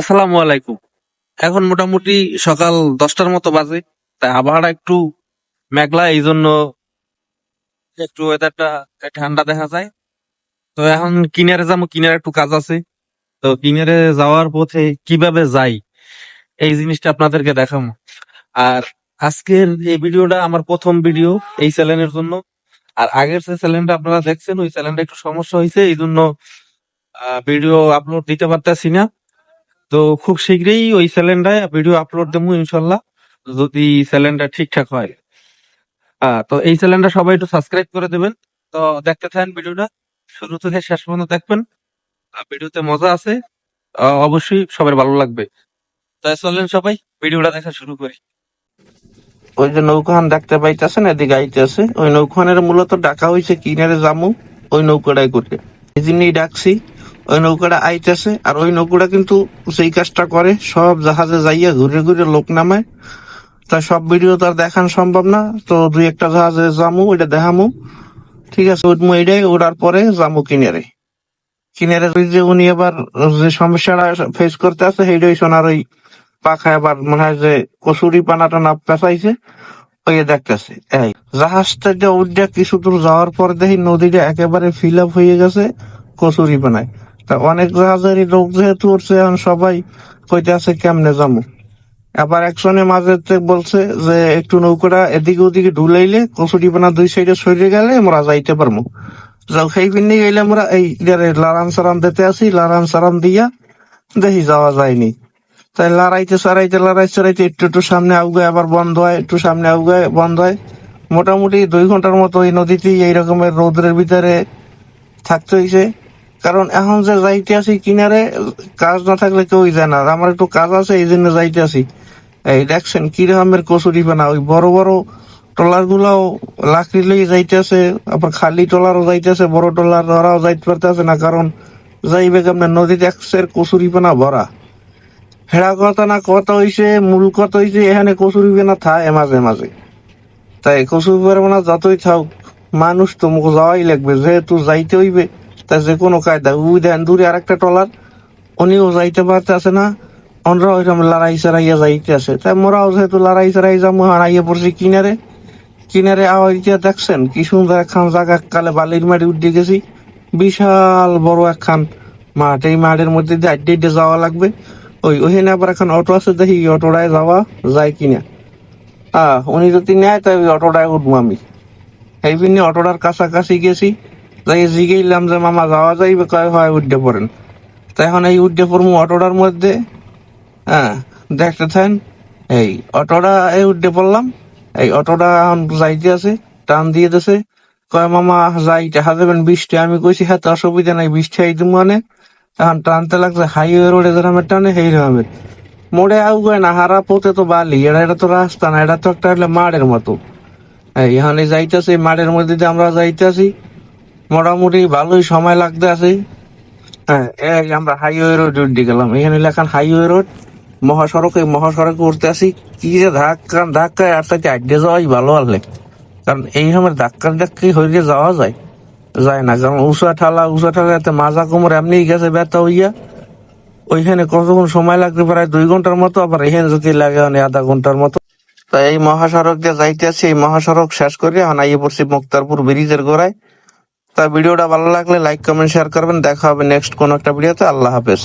আসসালামু আলাইকুম। এখন মোটামুটি সকাল দশটার মতো বাজে, তাই আবহাওয়াটা একটু মেঘলা এই জন্য একটু ওয়েদারটা ঠান্ডা দেখা যায়। তো এখন কিনারে যাব, কিনারে একটু কাজ আছে। তো কিনারে যাওয়ার পথে কীভাবে যাই, এই জিনিসটা আপনাদেরকে দেখাবো। আর আজকের এই ভিডিওটা আমার প্রথম ভিডিও এই চ্যানেলের জন্য। আর আগের যে চ্যানেলটা আপনারা দেখছেন, ওই চ্যানেলটা একটু সমস্যা হয়েছে এই জন্য ভিডিও আপলোড দিতে পারতেছি না। তো খুব শীঘ্রই ওই চ্যানেলটায় ভিডিও আপলোড দেবো ইনশাল্লাহ। যদি স্যালেন্ডার ঠিকঠাক হয়। আহ, তো এই চ্যানেলটা সবাই একটু সাবস্ক্রাইব করে দেবেন। তো দেখতে থাকেন ভিডিওটা শুরু থেকে শেষ পর্যন্ত দেখবেন। ভিডিওতে মজা আছে। অবশ্যই সবার ভালো লাগবে। তাই চলেন সবাই ভিডিওটা দেখা শুরু করি। ওই যে নৌকান দেখতে পাইতেছেন এদিকে আইতেছে। ওই নৌকানের মূলত ডাকা হয়েছে কিনারে জামু। ওই নৌকাটাই করে। এই জন্যই ডাকছি। ওই নৌকাটা আইতেছে, আর ওই নৌকাটা কিন্তু সেই কাজটা করে, সব জাহাজে যাইয়া ঘুরে ঘুরে লোক নামায়। তা সব ভিডিও তো আর দেখান সম্ভব না, তো দুই একটা জাহাজে জামু ওইটা দেখামু। ঠিক আছে, উঠমু এটাই ওড়ার পরে জামু কিনারে। কিনারে যে উনি এবার যে সমস্যাটা ফেস করতে আছে সেইটাই সোনার ওই পাখা এবার মনে হয় যে কচুরি পানা টানা পেঁচাইছে ওই দেখতেছে। এই জাহাজটা উঠে কিছু দূর যাওয়ার পর দেখি নদীটা একেবারে ফিল আপ হয়ে গেছে কচুরি পানায়। অনেক জাহাজেরই লোক যেহেতু উঠছে, এখন সবাই কইতে আছে কেমনে যাব আবার একজনে মাঝে বলছে যে একটু নৌকাটা এদিকে ওদিকে ঢুলাইলে কচুরি পানা দুই সাইডে সরে গেলে আমরা যাইতে পারব যাও সেই পিনে গেলে আমরা এই লারান সারান দিতে আসি, লারান সারান দিয়া দেখি যাওয়া যায়নি। তাই লড়াইতে সরাইতে লড়াই সরাইতে একটু একটু সামনে আউগায়, আবার বন্ধ হয়, একটু সামনে আউগায়, বন্ধ হয়। মোটামুটি দুই ঘণ্টার মতো এই নদীতেই এই রকমের রৌদ্রের ভিতরে থাকতে হয়েছে কারণ এখন যে যাইতে আসি কিনারে, কাজ না থাকলে কেউই যায় না। আমার একটু কাজ আছে, এই জন্য যাইতে আসি। এই দেখছেন কি রকমের কচুরি পানা ওই বড় বড় ট্রলার গুলাও লাকড়ি লইয়ে যাইতেছে আবার খালি ট্রলারও যাইতেছে বড় ট্রলার ওরাও যাইতে পারতেছে না, কারণ যাইবে কেমন নদীতে একসের কচুরি পানা ভরা। হেড়া কথা না কথা হইছে, মূল কথা হইছে, এখানে কচুরি পানা থাকে মাঝে মাঝে। তাই কচুরি পানা যতই থাক মানুষ তো মুখ যাওয়াই লাগবে, যেহেতু যাইতে হইবে তা যে কোনো কায়দা উই দেন দূরে আরেকটা ট্রলার উনিও যাইতে পারতেছে না। অনরা ওইরকম লড়াই সারাইয়া যাইতে আছে তাই মোরাও যেহেতু লড়াই সারাই যাব, হারাইয়া পড়ছি কিনারে। কিনারে আওয়াইয়া দেখছেন, কি সুন্দর একখান জায়গা, কালে বালির মাটি উঠে গেছি। বিশাল বড় একখান মাঠ, এই মাঠের মধ্যে দিয়ে আড্ডে আড্ডে যাওয়া লাগবে। ওই ওখানে আবার এখন অটো আছে, দেখি অটোটায় যাওয়া যায় কিনা। আহ, উনি যদি নেয় তাই ওই অটোটায় উঠবো আমি। এই জন্য অটোটার কাছাকাছি গেছি। যাই জিগেইলাম যে মামা যাওয়া যাইবে, কয় হয় উঠতে পড়েন। তাই এখন এই উঠতে পড়ব অটোটার মধ্যে হ্যাঁ দেখতে থাকেন, এই অটোটা, এই উঠতে পড়লাম, এই অটোটা এখন যাইতে আছে, টান দিয়ে দিছে, কয় মামা যাই দেখা বৃষ্টি, আমি কইছি হ্যাঁ তো অসুবিধা নাই, বৃষ্টি আই তুমি মানে এখন টানতে লাগছে, হাইওয়ে রোডে যেরকমের টানে, সেই রকমের মোড়ে আউ গয় না, হারা পথে তো বালি এটা এটা তো রাস্তা না এটা তো একটা মাঠের মতো। এই এখানে যাইতেছি মাঠের মধ্যে দিয়ে আমরা যাইতেছি মোটামুটি ভালোই সময় লাগতে আছে। হ্যাঁ এই আমরা হাইওয়ে রোড উঠে গেলাম। এখানে লেখান হাইওয়ে রোড মহাসড়ক, মহাসড়কে উঠতে আসি কি যে ধাক্কা ধাক্কায় আর তাকে আড্ডে যাওয়াই ভালো আনলে কারণ এই সময় ধাক্কা, ধাক্কি হইলে যাওয়া যায়। যায় না, কারণ উষা ঠালা উষা ঠালা এতে মাজা কোমর এমনি গেছে ব্যথা হইয়া। ওইখানে কতক্ষণ সময় লাগতে প্রায় দুই ঘণ্টার মতো, আবার এখানে যদি লাগে মানে আধা ঘণ্টার মতো। তাই এই মহাসড়ক দিয়ে যাইতে আছি এই মহাসড়ক শেষ করে এখন আইয়ে পড়ছি মুক্তারপুর ব্রিজের গোড়ায়। তা ভিডিওটা ভালো লাগলে লাইক কমেন্ট শেয়ার করবেন। দেখা হবে নেক্সট কোন একটা ভিডিওতে। আল্লাহ হাফেজ।